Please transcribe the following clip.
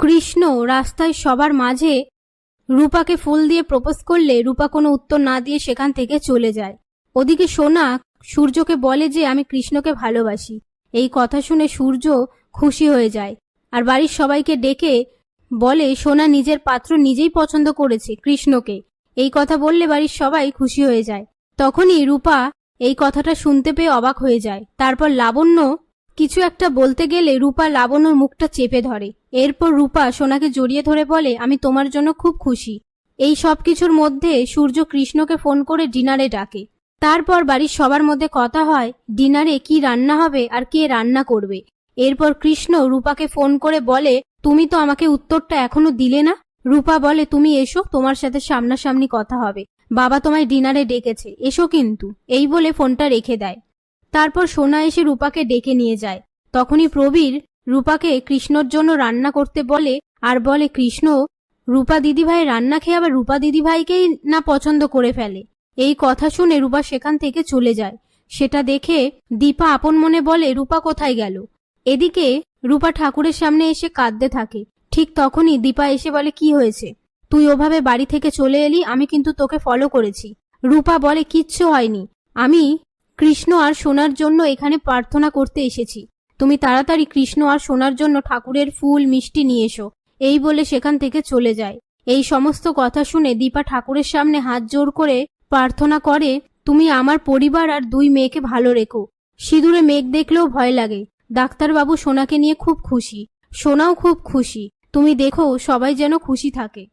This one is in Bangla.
কৃষ্ণ রাস্তায় সবার মাঝে রূপাকে ফুল দিয়ে প্রপোজ করলে রূপা কোনো উত্তর না দিয়ে সেখান থেকে চলে যায়। ওদিকে সোনা সূর্যকে বলে যে, আমি কৃষ্ণকে ভালোবাসি। এই কথা শুনে সূর্য খুশি হয়ে যায় আর বাড়ির সবাইকে ডেকে বলে, সোনা নিজের পাত্র নিজেই পছন্দ করেছে কৃষ্ণকে। এই কথা বললে বাড়ির সবাই খুশি হয়ে যায়। তখনই রূপা এই কথাটা শুনতে পেয়ে অবাক হয়ে যায়। তারপর লাবণ্য কিছু একটা বলতে গেলে রূপা লাবণ্যর মুখটা চেপে ধরে। এরপর রূপা সোনাকে জড়িয়ে ধরে বলে, আমি তোমার জন্য খুব খুশি। এই সব কিছুর মধ্যে সূর্য কৃষ্ণকে ফোন করে ডিনারে ডাকে। তারপর বাড়ির সবার মধ্যে কথা হয়, ডিনারে কি রান্না হবে আর কে রান্না করবে? এরপর কৃষ্ণ রূপাকে ফোন করে বলে, তুমি তো আমাকে উত্তরটা এখনও দিলে না? রূপা বলে, তুমি এসো, তোমার সাথে সামনাসামনি কথা হবে। বাবা তোমায় ডিনারে ডেকেছে, এসো কিন্তু। এই বলে ফোনটা রেখে দেয়। তারপর সোনা এসে রূপাকে ডেকে নিয়ে যায়। তখনই প্রবীর রূপাকে কৃষ্ণর জন্য রান্না করতে বলে আর বলে, কৃষ্ণ, রূপা দিদিভাই রান্না খেয়ে আবার রূপা দিদিভাইকেই না পছন্দ করে ফেলে। এই কথা শুনে রূপা সেখান থেকে চলে যায়। সেটা দেখে দীপা আপন মনে বলে, রূপা কোথায় গেল? এদিকে রূপা ঠাকুরের সামনে এসে কাঁদতে থাকে। ঠিক তখনই দীপা এসে বলে, কি হয়েছে? তুই ওভাবে বাড়ি থেকে চলে এলি, আমি কিন্তু তোকে ফলো করেছি। রূপা বলে, কিচ্ছু হয়নি। আমি কৃষ্ণ আর সোনার জন্য এখানে প্রার্থনা করতে এসেছি। তুমি তাড়াতাড়ি কৃষ্ণ আর সোনার জন্য ঠাকুরের ফুল, মিষ্টি নিয়ে এসো। এই বলে সেখান থেকে চলে যায়। এই সমস্ত কথা শুনে দীপা ঠাকুরের সামনে হাত জোর করে প্রার্থনা করে, তুমি আমার পরিবার আর দুই মেয়েকে ভালো রেখো। সিঁদুরে মেঘ দেখলেও ভয় লাগে। ডাক্তারবাবু সোনাকে নিয়ে খুব খুশি। সোনাও খুব খুশি। তুমি দেখো, সবাই যেন খুশি থাকে।